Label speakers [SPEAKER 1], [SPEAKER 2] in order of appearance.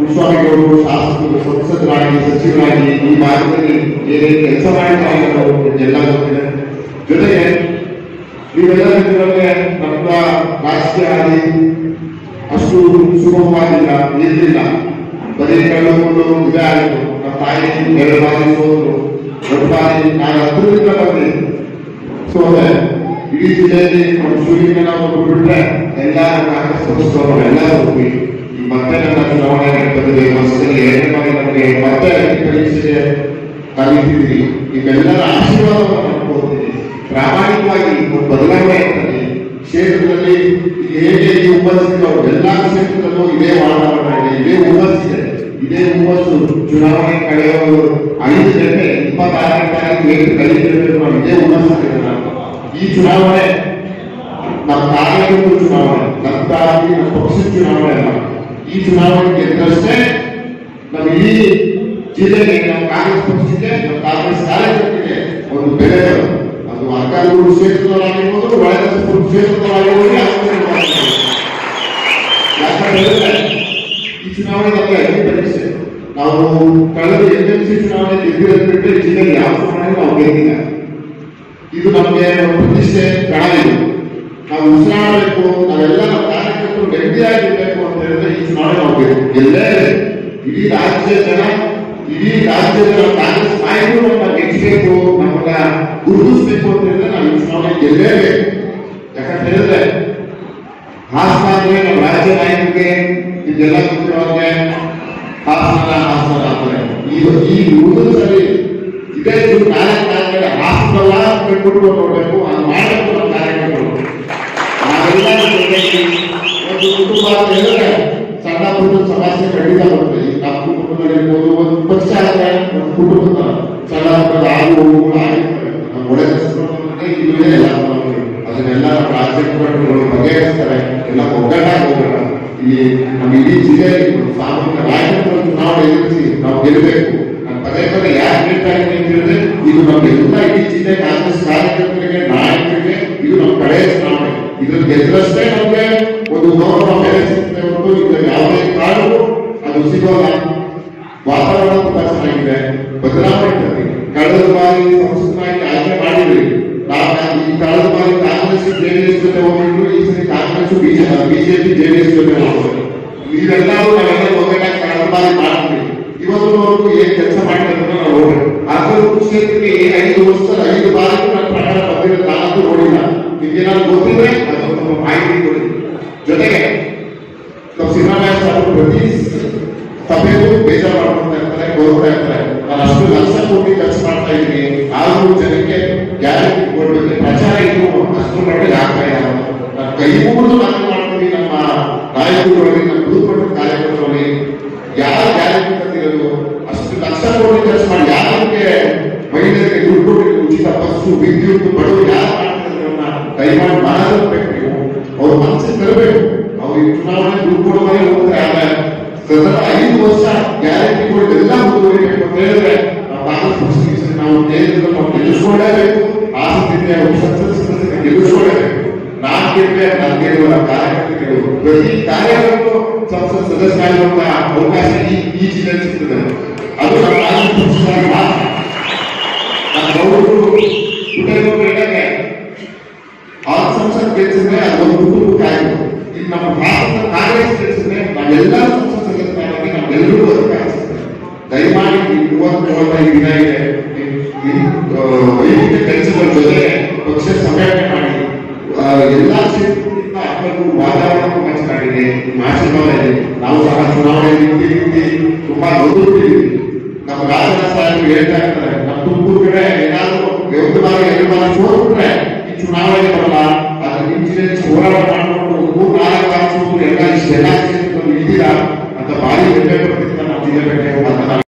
[SPEAKER 1] ವಿಶ್ವಾಮಿಗೌಡರು ಶಾಸಕರು ಸಂಸದರಾಗಿ ಸಚಿವರಾಗಿ ಈ ಮಾರ್ಗದಲ್ಲಿ ಏನೇನು ಕೆಲಸ ಮಾಡಿದ್ದಾರೆ ಎಲ್ಲ ಗೊತ್ತಿದೆ ಜೊತೆಗೆ ನೀವೆಲ್ಲ ನಮ್ಮ ರಾಜಕೀಯ ಅಷ್ಟು ಸುಗಮವಾಗಿಲ್ಲ ಇರಲಿಲ್ಲ ಬರೀ ಕಳೆದುಕೊಂಡು ಇದೇ ಆಯಿತು ನಮ್ಮ ತಾಯಿ ಎರಡು ಬಾರಿ ಸೋದರು ಬಾರಿ ನಾನು ಬಂದೆ ಸೋದೆ ಇಡೀ ಜಿಲ್ಲೆಯಲ್ಲಿ ನಮ್ಮ ಸೂರ್ಯನ ಎಲ್ಲ ಎಲ್ಲ ಹೋಗಿ ಮತ್ತೆ ನಮ್ಮ ಚುನಾವಣೆ ನಡೆದಿದೆ ವರ್ಷದಲ್ಲಿ ಎರಡು ಬಾರಿ ನಮಗೆ ಮತ್ತೆ ಬೆಳೆಸಿದೆ ಕಲಿತಿದ್ರಿ ಇವೆಲ್ಲರ ಆಶೀರ್ವಾದವನ್ನು ಪ್ರಾಮಾಣಿಕವಾಗಿ ಬದಲಾವಣೆ ಕ್ಷೇತ್ರದಲ್ಲಿ ಹೇಗೆ ಈ ಎಲ್ಲ ಎಲ್ಲಾ ಕ್ಷೇತ್ರದಲ್ಲೂ ಇದೇ ವಾತಾವರಣ ಇದೆ ಇದೇ ಉಪಸ್ಥಿತಿ ಇದೇ ಹುಮ್ಮಸ್ಸು ಚುನಾವಣೆ ಕಳೆಯೋರು ಐದು ಗಂಟೆ ಇಪ್ಪತ್ತಾರನೇ ತಾರೀಕು ಇದೇ ಈ ಚುನಾವಣೆ ನಮ್ಮ ಚುನಾವಣೆ ನಮ್ಮ ಚುನಾವಣೆ ಈ ಚುನಾವಣೆಯ ದೃಷ್ಟಿ ಮಲ್ಲಿ ಜಿಲ್ಲೆ ನಿಯೋಗಗಳನ್ನು ಸ್ಪರ್ಧಿಸಬೇಕು ನಾವು ಕಾರ್ಯ ಸ್ಥಾಯಕ್ಕೆ ಒಂದು ಬೇಡ ನಾವು ಆಕಾಂಕ್ಷಿ ಕ್ಷೇತ್ರಗಳಲ್ಲಿ ಬಂದಿರಬಹುದು ಒಳ್ಳೆಯದು ಕ್ಷೇತ್ರಗಳಲ್ಲಿ ಆಗ್ತಿದ್ವಿ ಯಾಕಂದ್ರೆ ಈ ಚುನಾವಣೆ ದಪ್ಪ ಇದೆ ನಾವು ತಲೆ ಎಂಎಸಿ ಚುನಾವಣೆಗೆ ಜಿಲ್ಲೆ ಬಿಟ್ಟೆ ಜಿಲ್ಲೆ ಯಾವುದು ನಾವು ಗೆದ್ದೆ ಇದು ನಮಗೆ ಒಂದು ಪ್ರತಿಷ್ಠೆ ಕಾಣಿದೆ ನಾವು ಸಲಹಬೇಕು ಅವೆಲ್ಲಾ ಚುನಾವಣೆ ಮಾಡಬೇಕು ಎಲ್ಲೇ ಇಡೀ ರಾಜ್ಯ ಜನ ಇಡೀ ರಾಜ್ಯ ಜನ ಕಾಂಗ್ರೆಸ್ ನಾಯಕರು ನಮ್ಮನ್ನ ಗೆಲ್ಲಿಸಬೇಕು ನಮ್ಮನ್ನ ಗುರುತಿಸಬೇಕು ಅಂತ ಹೇಳಿದ್ರೆ ನಾವು ಈ ಚುನಾವಣೆ ಗೆಲ್ಲಲೇಬೇಕು ಯಾಕಂತ ಹೇಳಿದ್ರೆ ಹಾಸನ ನಮ್ಮ ರಾಜ್ಯ ನಾಯಕರಿಗೆ ಇದೆಲ್ಲ ಗೊತ್ತಿರೋರಿಗೆ ಹಾಸನ ಹಾಸನ ಅಂತಾರೆ ಈಗ ಈ ಉಳಿದ ಸರಿ ಇದೇ ಕಾರ್ಯಕ್ರಮ ಹಾಸನಲ್ಲ ಬಿಟ್ಬಿಟ್ಟು ನೋಡಬೇಕು ಅದು ಮಾಡಬೇಕು ನಮ್ಮ ಕಾರ್ಯಕ್ರಮಗಳು ನಾವೆಲ್ಲ ಒಂದು ಕುಟುಂಬ ಅಂತ ಹೇಳಿದ್ರೆ వాస్తవానికి కండిషనల్ నాకు కొంతమంది బోధన పరిచయం కొంతమంది చాలా ఉన్నారు నాయక్ మనం లేదో కొంతమందికి ఇక్కడ ఉన్నారు అదిల్ల ప్రాజెక్ట్ కోటొని మగెస్టర్ కన్నా ఒక గంట అవుతది ఈ మిలిటిజీని సామరక నాయకులతో నా ఎలిక్ నాకు ఇరుక్కున కనే ప్రక్రియ అంటే ఇది ఒక మిలిటిజీ కారస్ కార్యక్రమానికి నాయకుడికి ఇది మనం కరేస్ నాది ఇది ద్రస్తే మనకి ఒక నొరాల పెరిస్టిక్ అయి ఉంటుంది ಉಸಿಗಲ ವಾತಾವರಣಕ್ಕೆ ತಕ್ಷಣ ಇದೆ ಬದಲಾವಣೆ ಆಗಿದೆ ಕಾರಣವಾಗಿ ಸಮಸ್ತವಾಗಿ ಕಾರ್ಯವಾಗಿದೆ ತಾವು ಈ ಕಾರಣವಾಗಿ ಕಾರ್ಯಕ್ಕೆ ಸೇರಿಸುತ್ತೆವು ಇದರಿಂದ ಕಾರ್ಯಕ್ಕೆ ಬೀಜ ಬಿತ್ತನೆ ಸೇರಿಸುತ್ತೆವು ಇದೆಲ್ಲ ನಾವು ಮೊದಲ ಮೊದಲ ಕಾರ್ಯ ಮಾಡಿ ಇವತ್ತು ಒಂದು ಕೆಲಸ ಮಾಡಿದಂತ ನಾವು ಆಗೋದು ಆರು ವರ್ಷಕ್ಕೆ 5 ವರ್ಷ 5 ಬಾರಿ ಪ್ರಕರಣ ಬಂದಿರು ತಾವು ಓಡಿರಿ ದಿನ ಗೊತ್ತಿರೋದು ಬಾಯಿ ಬಿಡೋದು ಜೊತೆ ಅದೇನು ಬೇಜಾರು ಮಾಡ್ಕೊಂಡು ಇರ್ತಾರೆ ಕೋರ್ತಾ ಇರ್ತಾರೆ ನಾನು ಅಷ್ಟು ಲಕ್ಷ ಕೋಟಿ ಖರ್ಚು ಮಾಡ್ತಾ ಇದ್ದೀನಿ ಆದ್ರೂ ಜನಕ್ಕೆ ಗ್ಯಾರಂಟಿ ಕೊಡ್ಬೇಕು ಪ್ರಚಾರ ಇನ್ನು ಅಷ್ಟು ಮಟ್ಟಿಗೆ ಆಗ್ತಾ ಇಲ್ಲ ನಾನು ಕೈ ಮುಗಿದು ನಾನು ಮಾಡ್ತೀನಿ ನಮ್ಮ ನಾಯಕರುಗಳಲ್ಲಿ ನಮ್ಮ ಗುರುಪಟ್ಟ ಕಾರ್ಯಕರ್ತರಲ್ಲಿ ಯಾರು ಗ್ಯಾರಂಟಿ ತಂದಿರೋದು ಅಷ್ಟು ಲಕ್ಷ ಕೋಟಿ ಖರ್ಚು ಮಾಡಿ ಯಾರಿಗೆ ಮಹಿಳೆಯರಿಗೆ ದುಡ್ಡು ಕೊಡಲಿಕ್ಕೆ ಉಚಿತ ಬಸ್ಸು ವಿದ್ಯುತ್ ಬಡವರು ಯಾರು ಮಾಡ್ತಿರೋದನ್ನ ದಯಮಾಡಿ ಮಾಡಬೇಕು ನೀವು ಅವ್ರ ಮನಸ್ಸಿಗೆ ತರಬೇಕು ಅವ್ರಿಗೆ ಚುನಾವಣೆ ದುಡ್ಡು ಕೊಡುವಾಗ ಹೋಗ್ತಾರೆ ಆಗ ನಂತರ ಐದು ವರ್ಷ ಗ್ಯಾರಂಟಿ ಎಲ್ಲ ಮುಂದುವರಿಬೇಕು ಅಂತ ಹೇಳಿದ್ರೆ ನಾವು ಕಾಂಗ್ರೆಸ್ ಪಕ್ಷಕ್ಕೆ ನಾವು ನೇತೃತ್ವ ನಾವು ಗೆಲ್ಲಿಸ್ಕೊಳ್ಳೇಬೇಕು ಆಸಕ್ತಿಯ ಸಂಸದ ಸದಸ್ಯನ ಗೆಲ್ಲಿಸ್ಕೊಳ್ಳೇಬೇಕು ನಾನು ಗೆಲ್ಲೆ ನಾನು ಗೆಲ್ಲುವ ಕಾರ್ಯಕರ್ತರು ಪ್ರತಿ ಕಾರ್ಯವನ್ನು ಸಂಸದ ಸದಸ್ಯ ಆಗುವಂತ ಅವಕಾಶ ಈ ಜಿಲ್ಲೆಯಲ್ಲಿ ಸಿಗ್ತದೆ ಅದು ನಮ್ಮ ಕಾಂಗ್ರೆಸ್ ಪಕ್ಷದ ಮಾತ್ರ ಆ ಸಂಸತ್ ಗೆಲ್ಲಿಸಿದ್ರೆ ಅದೊಂದು ಕುಟುಂಬಕ್ಕೆ ಆಗಿದೆ ಇಲ್ಲಿ ನಮ್ಮ ಭಾರತದ ಕಾಂಗ್ರೆಸ್ ಹೇಳ್ತಾ ಇರ್ತಾರೆ ನಮ್ಮ ಕಡೆ ಏನಾದ್ರು ಎರಡು ಈ ಚುನಾವಣೆ ಬರಲ್ಲ ಅದ್ರ ಹೋರಾಟ ಮಾಡಿಕೊಂಡು ಮೂರು ನಾಲ್ಕು ಎಲ್ಲ ಇಷ್ಟೆಲ್ಲ ಅಂತ ಭಾರಿ ಹೆಮ್ಮೆ